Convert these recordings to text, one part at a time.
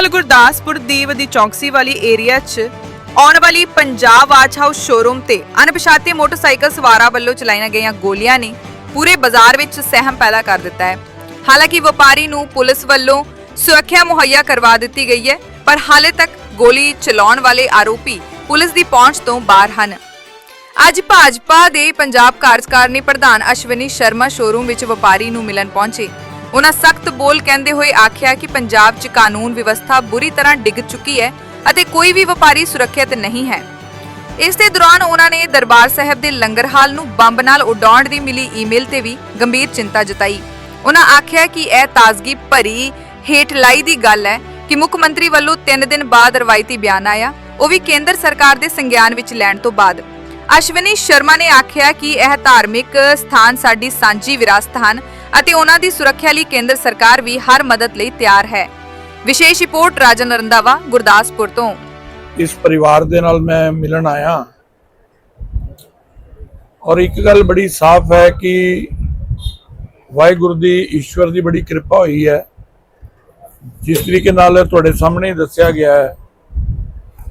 ਕੱਲ ਗੁਰਦਾਸਪੁਰ ਦੀ ਵਦੀ ਚੌਂਕਸੀ ਵਾਲੀ ਏਰੀਆ 'ਚ ਆਉਣ ਵਾਲੀ ਪੰਜਾਬ ਵਾਚ ਹਾਊਸ ਸ਼ੋਰੂਮ ਤੇ ਅਣਪਛਾਤੇ ਮੋਟਰਸਾਈਕਲ ਸਵਾਰਾਂ ਵੱਲੋਂ ਚਲਾਈਆਂ ਗਈਆਂ ਗੋਲੀਆਂ ਨੇ ਪੂਰੇ ਬਾਜ਼ਾਰ ਵਿੱਚ ਸਹਿਮ ਪੈਦਾ ਕਰ ਦਿੱਤਾ ਹੈ। ਹਾਲਾਂਕਿ ਵਪਾਰੀ ਨੂੰ ਪੁਲਿਸ ਵੱਲੋਂ ਸੁਰੱਖਿਆ ਮੁਹੱਈਆ ਕਰਵਾ ਦਿੱਤੀ ਗਈ ਹੈ, ਪਰ ਹਾਲੇ ਤੱਕ ਗੋਲੀ ਚਲਾਉਣ ਵਾਲੇ ਆਰੋਪੀ ਪੁਲਿਸ ਦੀ ਪਹੁੰਚ ਤੋਂ ਬਾਹਰ ਹਨ। ਅੱਜ ਭਾਜਪਾ ਦੇ ਪੰਜਾਬ ਕਾਰਜਕਾਰਨੀ ਪ੍ਰਧਾਨ ਅਸ਼ਵਨੀ ਸ਼ਰਮਾ ਸ਼ੋਰੂਮ ਵਿੱਚ ਵਪਾਰੀ ਨੂੰ ਮਿਲਣ ਪਹੁੰਚੇ। ਉਹਨਾਂ ਸਖਤ ਬੋਲ ਕਹਿੰਦੇ ਹੋਏ ਆਖਿਆ ਕਿ ਪੰਜਾਬ 'ਚ ਕਾਨੂੰਨ ਵਿਵਸਥਾ ਬੁਰੀ ਤਰ੍ਹਾਂ ਡਿੱਗ ਚੁੱਕੀ ਹੈ ਅਤੇ ਕੋਈ ਵੀ ਵਪਾਰੀ ਸੁਰੱਖਿਅਤ ਨਹੀਂ ਹੈ। ਇਸ ਦੇ ਦੌਰਾਨ ਉਹਨਾਂ ਨੇ ਦਰਬਾਰ ਸਾਹਿਬ ਦੇ ਲੰਗਰ ਹਾਲ ਨੂੰ ਬੰਬ ਨਾਲ ਉਡਾਉਣ ਦੀ ਮਿਲੀ ਈਮੇਲ ਤੇ ਵੀ ਗੰਭੀਰ ਚਿੰਤਾ ਜਤਾਈ। ਉਹਨਾਂ ਆਖਿਆ ਕਿ ਇਹ ਤਾਜ਼ਗੀ ਭਰੀ ਹੇਠ ਲਾਈ ਦੀ ਗੱਲ ਹੈ ਕਿ ਮੁੱਖ ਮੰਤਰੀ ਵੱਲੋਂ 3 ਦਿਨ ਬਾਅਦ ਰਵਾਇਤੀ ਬਿਆਨ ਆਇਆ। ਉਹ ਵੀ ਕੇਂਦਰ ਸਰਕਾਰ ਦੇ ਸੰਗਿਆਨ ਵਿੱਚ ਲੈਣ ਤੋਂ ਬਾਅਦ। ਅਸ਼ਵਨੀ ਸ਼ਰਮਾ ਨੇ ਆਖਿਆ ਕਿ ਇਹ ਧਾਰਮਿਕ ਸਥਾਨ ਸਾਡੀ ਸਾਂਝੀ ਵਿਰਾਸਤ ਹਨ। ਅਤੇ ਉਹਨਾਂ ਦੀ ਸੁਰੱਖਿਆ ਲਈ ਕੇਂਦਰ ਸਰਕਾਰ ਵੀ ਹਰ ਮਦਦ ਲਈ ਤਿਆਰ ਹੈ। ਵਿਸ਼ੇਸ਼ ਰਿਪੋਰਟ ਰਾਜਨ ਰੰਦਾਵਾ ਗੁਰਦਾਸਪੁਰ ਤੋਂ। ਇਸ ਪਰਿਵਾਰ ਦੇ ਨਾਲ ਮੈਂ ਮਿਲਣ ਆਇਆ। ਔਰ ਇੱਕ ਗੱਲ ਬੜੀ ਸਾਫ਼ ਹੈ ਕਿ ਵਾਹਿਗੁਰੂ ਦੀ ਈਸ਼ਵਰ ਦੀ ਬੜੀ ਕਿਰਪਾ ਹੋਈ ਹੈ। ਜਿਸ ਤਰੀਕੇ ਨਾਲ ਤੁਹਾਡੇ ਸਾਹਮਣੇ ਦੱਸਿਆ ਗਿਆ ਹੈ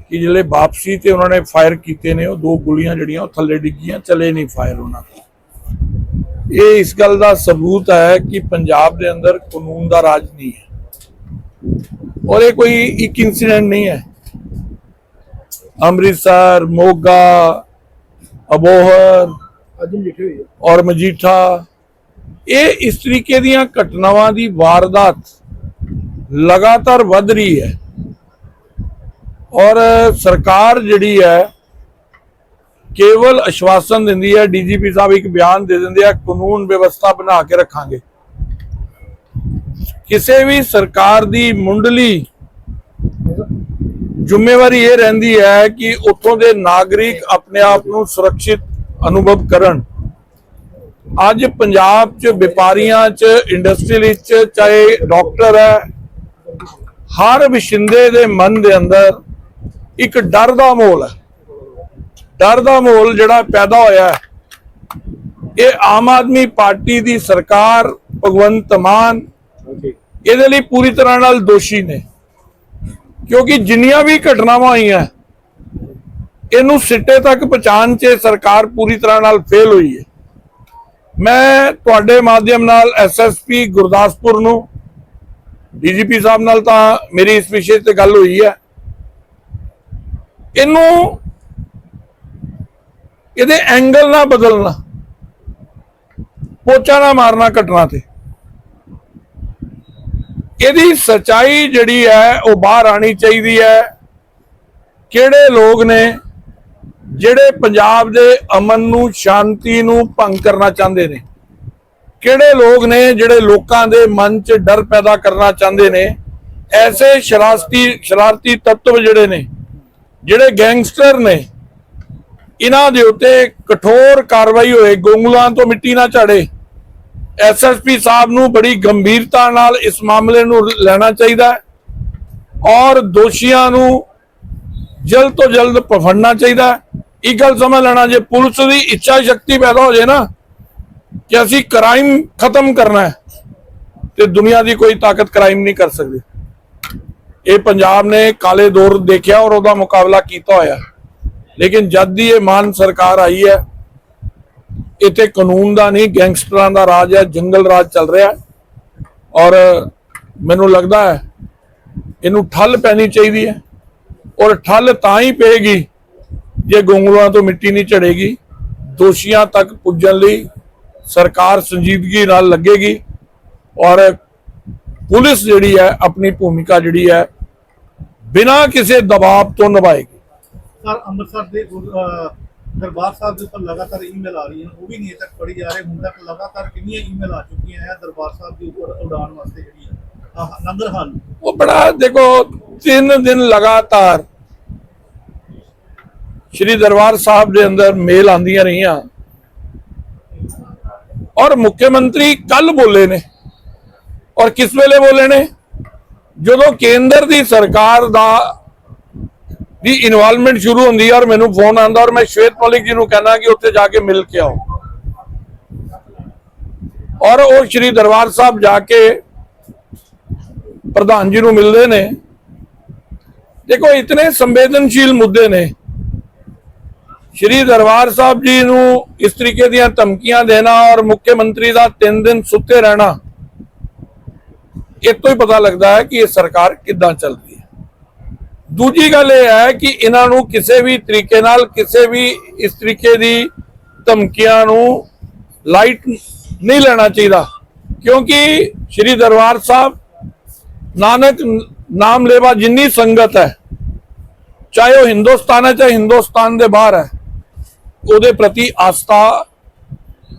ਕਿ ਜਿਹੜੇ ਵਾਪਸੀ ਤੇ ਉਹਨਾਂ ਨੇ ਫਾਇਰ ਕੀਤੇ ਨੇ, ਉਹ ਦੋ ਗੋਲੀਆਂ ਜਿਹੜੀਆਂ ਉਹ ਥੱਲੇ ਡਿੱਗੀਆਂ, ਚਲੇ ਨਹੀਂ ਫਾਇਰ ਉਹਨਾਂ ਤੋਂ ਇਹ ਇਸ ਗੱਲ ਦਾ ਸਬੂਤ ਹੈ ਕਿ ਪੰਜਾਬ ਦੇ ਅੰਦਰ ਕਾਨੂੰਨ ਦਾ ਰਾਜ ਨਹੀਂ ਹੈ। ਔਰ ਇਹ ਕੋਈ ਇੱਕ ਇਨਸੀਡੈਂਟ ਨਹੀਂ ਹੈ। ਅੰਮ੍ਰਿਤਸਰ ਮੋਗਾ ਅਬੋਹਰ ਅੱਜ ਲਿਖੀ ਔਰ ਮਜੀਠਾ ਇਹ ਇਸ ਤਰੀਕੇ ਦੀਆਂ ਘਟਨਾਵਾਂ ਦੀ ਵਾਰਦਾਤ ਲਗਾਤਾਰ ਵੱਧ ਰਹੀ ਹੈ। ਔਰ ਸਰਕਾਰ ਜਿਹੜੀ ਹੈ ਕੇਵਲ ਅਸ਼ਵਾਸਨ ਦਿੰਦੀ ਹੈ, ਡੀਜੀਪੀ ਸਾਹਿਬ ਇੱਕ ਬਿਆਨ ਦੇ ਦਿੰਦੇ ਆ, ਕਾਨੂੰਨ ਵਿਵਸਥਾ ਬਣਾ ਕੇ ਰੱਖਾਂਗੇ। ਕਿਸੇ ਵੀ ਸਰਕਾਰ ਦੀ ਮੁੰਡਲੀ ਜ਼ਿੰਮੇਵਾਰੀ ਇਹ ਰਹਿੰਦੀ ਹੈ ਕਿ ਉੱਥੋਂ ਦੇ ਨਾਗਰਿਕ ਆਪਣੇ ਆਪ ਨੂੰ ਸੁਰੱਖਿਅਤ ਅਨੁਭਵ ਕਰਨ। ਅੱਜ ਪੰਜਾਬ 'ਚ ਵਪਾਰੀਆਂ 'ਚ ਇੰਡਸਟਰੀ 'ਚ, ਚਾਹੇ ਡਾਕਟਰ ਹੈ, ਹਰ ਵਸਿੰਦੇ ਦੇ ਮਨ ਦੇ ਅੰਦਰ ਇੱਕ ਡਰ ਦਾ ਮਾਹੌਲ ਹੈ। ਡਰ ਦਾ ਮਾਹੌਲ ਜਿਹੜਾ ਪੈਦਾ ਹੋਇਆ ਇਹ ਆਮ ਆਦਮੀ ਪਾਰਟੀ ਦੀ ਸਰਕਾਰ ਭਗਵੰਤ ਮਾਨ ਇਹਦੇ ਲਈ ਪੂਰੀ ਤਰ੍ਹਾਂ ਨਾਲ ਦੋਸ਼ੀ ਨੇ। ਕਿਉਂਕਿ ਜਿੰਨੀਆਂ ਵੀ ਘਟਨਾਵਾਂ ਹੋਈਆਂ ਇਹਨੂੰ ਸਿੱਟੇ ਤੱਕ ਪਹੁੰਚਾਉਣ 'ਚ ਸਰਕਾਰ ਪੂਰੀ ਤਰ੍ਹਾਂ ਨਾਲ ਫੇਲ ਹੋਈ ਹੈ। ਮੈਂ ਤੁਹਾਡੇ ਮਾਧਿਅਮ ਨਾਲ ਐਸਐਸਪੀ ਗੁਰਦਾਸਪੁਰ ਨੂੰ ਡੀਜੀਪੀ ਸਾਹਿਬ ਨਾਲ ਤਾਂ ਮੇਰੀ ਇਸ ਵਿਸ਼ੇ ਤੇ ਗੱਲ ਹੋਈ ਹੈ। ਇਹਨੂੰ ਇਹਦੇ ਐਂਗਲ ਨਾ ਬਦਲਣਾ। ਪੋਚਾ ਨਾ ਮਾਰਨਾ ਘਟਨਾ ਤੇ। ਇਹਦੀ ਸਚਾਈ ਜਿਹੜੀ ਹੈ, ਉਹ ਬਾਹਰ ਆਣੀ ਚਾਹੀਦੀ ਹੈ। ਕਿਹੜੇ ਲੋਕ ਨੇ ਜਿਹੜੇ ਪੰਜਾਬ ਦੇ ਅਮਨ ਨੂੰ, ਸ਼ਾਂਤੀ ਨੂੰ ਭੰਗ ਕਰਨਾ ਚਾਹੁੰਦੇ ਨੇ? ਕਿਹੜੇ ਲੋਕ ਨੇ ਜਿਹੜੇ ਲੋਕਾਂ ਦੇ ਮਨ 'ਚ ਡਰ ਪੈਦਾ ਕਰਨਾ ਚਾਹੁੰਦੇ ਨੇ? ਐਸੇ ਸ਼ਰਾਰਤੀ ਸ਼ਰਾਰਤੀ ਤੱਤਵ ਜਿਹੜੇ ਨੇ, ਜਿਹੜੇ ਗੈਂਗਸਟਰ ਨੇ ਇਹਨਾਂ ਦੇ ਉੱਤੇ ਕਠੋਰ ਕਾਰਵਾਈ ਹੋਏ, ਗੋਂਗਲਾਂ ਤੋਂ ਮਿੱਟੀ ਨਾ ਝਾੜੇ। ਐਸਐਸਪੀ ਸਾਹਿਬ ਨੂੰ ਬੜੀ ਗੰਭੀਰਤਾ ਨਾਲ ਇਸ ਮਾਮਲੇ ਨੂੰ ਲੈਣਾ ਚਾਹੀਦਾ ਹੈ ਔਰ ਦੋਸ਼ੀਆਂ ਨੂੰ ਜਲਦ ਤੋਂ ਜਲਦ ਪਫੜਨਾ ਚਾਹੀਦਾ ਹੈ। ਇੱਕ ਗੱਲ ਸਮਝ ਲੈਣਾ, ਜੇ ਪੁਲਿਸ ਦੀ ਇੱਛਾ ਸ਼ਕਤੀ ਪੈਦਾ ਹੋ ਜਾਏ ਨਾ ਕਿ ਅਸੀਂ ਕ੍ਰਾਈਮ ਖਤਮ ਕਰਨਾ ਹੈ, ਤੇ ਦੁਨੀਆ ਦੀ ਕੋਈ ਤਾਕਤ ਕ੍ਰਾਈਮ ਨਹੀਂ ਕਰ ਸਕਦੀ। ਇਹ ਪੰਜਾਬ ਨੇ ਕਾਲੇ ਦੌਰ ਦੇਖਿਆ ਔਰ ਉਹਦਾ ਮੁਕਾਬਲਾ ਕੀਤਾ ਹੋਇਆ। ਲੇਕਿਨ ਜਦ ਦੀ ਇਹ ਮਾਨ ਸਰਕਾਰ ਆਈ ਹੈ, ਇੱਥੇ ਕਾਨੂੰਨ ਦਾ ਨਹੀਂ, ਗੈਂਗਸਟਰਾਂ ਦਾ ਰਾਜ ਹੈ, ਜੰਗਲ ਰਾਜ ਚੱਲ ਰਿਹਾ ਔਰ ਮੈਨੂੰ ਲੱਗਦਾ ਹੈ, ਇਹਨੂੰ ਠੱਲ ਪੈਣੀ ਚਾਹੀਦੀ ਹੈ। ਔਰ ਠੱਲ ਤਾਂ ਹੀ ਪਏਗੀ ਜੇ ਗੋਂਗਲੂਆਂ ਤੋਂ ਮਿੱਟੀ ਨਹੀਂ ਝੜੇਗੀ। ਦੋਸ਼ੀਆਂ ਤੱਕ ਪੁੱਜਣ ਲਈ ਸਰਕਾਰ ਸੰਜੀਦਗੀ ਨਾਲ ਲੱਗੇਗੀ। ਔਰ ਪੁਲਿਸ ਜਿਹੜੀ ਹੈ, ਆਪਣੀ ਭੂਮਿਕਾ ਜਿਹੜੀ ਹੈ, ਬਿਨਾਂ ਕਿਸੇ ਦਬਾਅ ਤੋਂ ਨਿਭਾਏਗੀ। ਸਰ ਅੰਮ੍ਰਿਤਸਰ ਦੇ ਦਰਬਾਰ ਸਾਹਿਬ ਦੇ ਉੱਪਰ ਲਗਾਤਾਰ ਈਮੇਲ ਆ ਰਹੀਆਂ ਉਹ ਵੀ ਨਹੀਂ ਤੱਕ ਪੜੀ ਜਾ ਰਹੇ, ਹੁਣ ਤੱਕ ਲਗਾਤਾਰ ਕਿੰਨੀਆਂ ਈਮੇਲ ਆ ਚੁੱਕੀਆਂ ਹੈ ਦਰਬਾਰ ਸਾਹਿਬ ਦੇ ਉੱਪਰ ਉਡਾਨ ਵਾਸਤੇ ਜਿਹੜੀ ਲੰਗਰ ਹਾਲ। ਉਹ ਬੜਾ, ਦੇਖੋ, ਤਿੰਨ ਦਿਨ ਲਗਾਤਾਰ ਸ਼੍ਰੀ ਦਰਬਾਰ ਸਾਹਿਬ ਦੇ ਅੰਦਰ ਮੇਲ ਆਂਦੀਆਂ ਰਹੀਆਂ। ਔਰ ਮੁੱਖ ਮੰਤਰੀ ਕੱਲ ਬੋਲੇ ਨੇ, ਔਰ ਕਿਸ ਵੇਲੇ ਬੋਲੇ ਨੇ? ਜਦੋਂ ਕੇਂਦਰ ਦੀ ਸਰਕਾਰ ਦਾ ਦੀ ਇਨਵੋਲਵਮੈਂਟ ਸ਼ੁਰੂ ਹੁੰਦੀ ਹੈ ਔਰ ਮੈਨੂੰ ਫੋਨ ਆਂਦਾ ਔਰ ਮੈਂ ਸ਼ਵੇਤ ਮਲਿਕ ਜੀ ਨੂੰ ਕਹਿੰਦਾ ਕਿ ਉੱਥੇ ਜਾ ਕੇ ਮਿਲ ਕੇ ਆਓ। ਔਰ ਉਹ ਸ਼੍ਰੀ ਦਰਬਾਰ ਸਾਹਿਬ ਜਾ ਕੇ ਪ੍ਰਧਾਨ ਜੀ ਨੂੰ ਮਿਲਦੇ ਨੇ। ਦੇਖੋ, ਇਤਨੇ ਸੰਵੇਦਨਸ਼ੀਲ ਮੁੱਦੇ ਨੇ। ਸ਼੍ਰੀ ਦਰਬਾਰ ਸਾਹਿਬ ਜੀ ਨੂੰ ਇਸ ਤਰੀਕੇ ਦੀਆਂ ਧਮਕੀਆਂ ਦੇਣਾ ਔਰ ਮੁੱਖ ਮੰਤਰੀ ਦਾ 3 ਦਿਨ ਸੁੱਤੇ ਰਹਿਣਾ, ਇਹ ਤੋਂ ਹੀ ਪਤਾ ਲੱਗਦਾ ਹੈ ਕਿ ਇਹ ਸਰਕਾਰ ਕਿੱਦਾਂ ਚੱਲਦੀ ਹੈ। ਦੂਜੀ ਗੱਲ ਇਹ ਹੈ ਕਿ ਇਹਨਾਂ ਨੂੰ ਕਿਸੇ ਵੀ ਤਰੀਕੇ ਨਾਲ, ਕਿਸੇ ਵੀ ਇਸ ਤਰੀਕੇ ਦੀ ਧਮਕੀਆਂ ਨੂੰ ਲਾਈਟ ਨਹੀਂ ਲੈਣਾ ਚਾਹੀਦਾ। ਕਿਉਂਕਿ ਸ਼੍ਰੀ ਦਰਬਾਰ ਸਾਹਿਬ ਨਾਨਕ ਨਾਮ ਲੈਵਾ ਜਿੰਨੀ ਸੰਗਤ ਹੈ, ਚਾਹੇ ਉਹ ਹਿੰਦੁਸਤਾਨ ਹੈ, ਚਾਹੇ ਹਿੰਦੁਸਤਾਨ ਦੇ ਬਾਹਰ ਹੈ, ਉਹਦੇ ਪ੍ਰਤੀ ਆਸਥਾ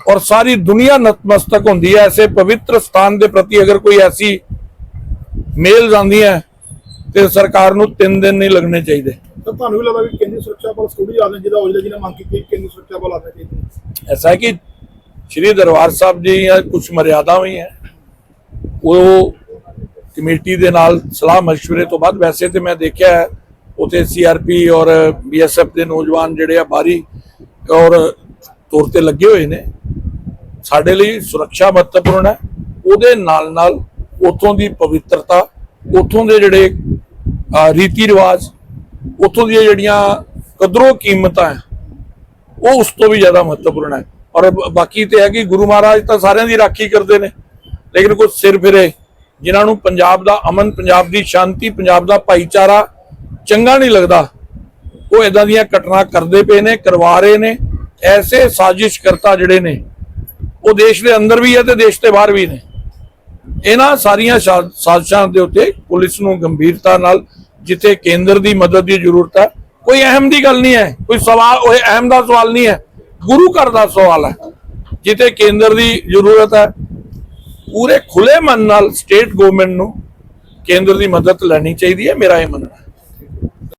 ਔਰ ਸਾਰੀ ਦੁਨੀਆ ਨਤਮਸਤਕ ਹੁੰਦੀ ਹੈ। ਐਸੇ ਪਵਿੱਤਰ ਸਥਾਨ ਦੇ ਪ੍ਰਤੀ ਅਗਰ ਕੋਈ ਐਸੀ ਮੇਲ ਜਾਂਦੀ ਹੈ ਤੇ ਸਰਕਾਰ ਨੂੰ 3 ਦਿਨ ਨਹੀਂ ਲੱਗਣੇ ਚਾਹੀਦੇ। ਤਾਂ ਕਿ ਸ਼੍ਰੀ ਦਰਬਾਰ ਸਾਹਿਬ ਜੀ ਆ ਕੁਝ ਮਰਿਆਦਾ ਵੀ ਹੈ। ਉਹ ਕਮੇਟੀ ਦੇ ਨਾਲ ਸਲਾਹ مشਵਰੇ ਤੋਂ ਬਾਅਦ ਵੈਸੇ ਤੇ ਮੈਂ ਦੇਖਿਆ ਉਥੇ ਸੀਆਰਪੀ ਔਰ ਬੀਐਸਐਫ ਦੇ ਨੌਜਵਾਨ ਜਿਹੜੇ ਆ ਬਾਰੀ ਔਰ ਤੌਰ ਤੇ ਲੱਗੇ ਹੋਏ ਨੇ ਸਾਡੇ ਲਈ ਸੁਰੱਖਿਆ ਮਹੱਤਵਪੂਰਨ ਹੈ। ਉਹਦੇ ਨਾਲ ਨਾਲ ਉਥੋਂ ਦੀ ਪਵਿੱਤਰਤਾ ਉਥੋਂ ਦੇ ਜਿਹੜੇ ਰੀਤੀ ਰਿਵਾਜ ਉੱਥੋਂ ਦੀਆਂ ਜਿਹੜੀਆਂ ਕਦਰੋਂ ਕੀਮਤਾਂ ਉਹ ਉਸ ਤੋਂ ਵੀ ਜ਼ਿਆਦਾ ਮਹੱਤਵਪੂਰਨ ਹੈ। ਔਰ ਬਾਕੀ ਤੇ ਹੈ ਕਿ ਗੁਰੂ ਮਹਾਰਾਜ ਤਾਂ ਸਾਰਿਆਂ ਦੀ ਰਾਖੀ ਕਰਦੇ ਨੇ, ਲੇਕਿਨ ਕੁਝ ਸਿਰ ਫਿਰੇ, ਜਿਨ੍ਹਾਂ ਨੂੰ ਪੰਜਾਬ ਦਾ ਅਮਨ, ਪੰਜਾਬ ਦੀ ਸ਼ਾਂਤੀ, ਪੰਜਾਬ ਦਾ ਭਾਈਚਾਰਾ ਚੰਗਾ ਨਹੀਂ ਲੱਗਦਾ, ਉਹ ਇਦਾਂ ਦੀਆਂ ਘਟਨਾ ਕਰਦੇ ਪਏ ਨੇ, ਕਰਵਾ ਰਹੇ ਨੇ, ਐਸੇ ਸਾਜ਼ਿਸ਼ ਕਰਤਾ ਜਿਹੜੇ ਨੇ, ਉਹ ਦੇਸ਼ ਦੇ ਅੰਦਰ ਵੀ ਹੈ ਤੇ ਦੇਸ਼ ਦੇ ਬਾਹਰ ਵੀ ਨੇ। ਇਹਨਾਂ ਸਾਰੀਆਂ ਸ਼ਾ- ਸਾਜ਼ਿਸ਼ਾਂ ਦੇ ਉੱਤੇ ਪੁਲਿਸ ਨੂੰ ਗੰਭੀਰਤਾ ਨਾਲ ਜਿੱਥੇ ਕੇਂਦਰ ਦੀ ਮਦਦ ਦੀ ਜ਼ਰੂਰਤ ਹੈ, ਕੋਈ ਅਹਿਮ ਦੀ ਗੱਲ ਨਹੀਂ ਹੈ, ਕੋਈ ਸਵਾਲ ਉਹ ਅਹਿਮ ਦਾ ਸਵਾਲ ਨਹੀਂ ਹੈ, ਗੁਰੂ ਘਰ ਦਾ ਸਵਾਲ ਹੈ, ਜਿੱਥੇ ਕੇਂਦਰ ਦੀ ਜ਼ਰੂਰਤ ਹੈ, ਪੂਰੇ ਖੁੱਲੇ ਮਨ ਨਾਲ ਸਟੇਟ ਗਵਰਨਮੈਂਟ ਨੂੰ ਕੇਂਦਰ ਦੀ ਮਦਦ ਲੈਣੀ ਚਾਹੀਦੀ ਹੈ, ਮੇਰਾ ਇਹ ਮੰਨਣਾ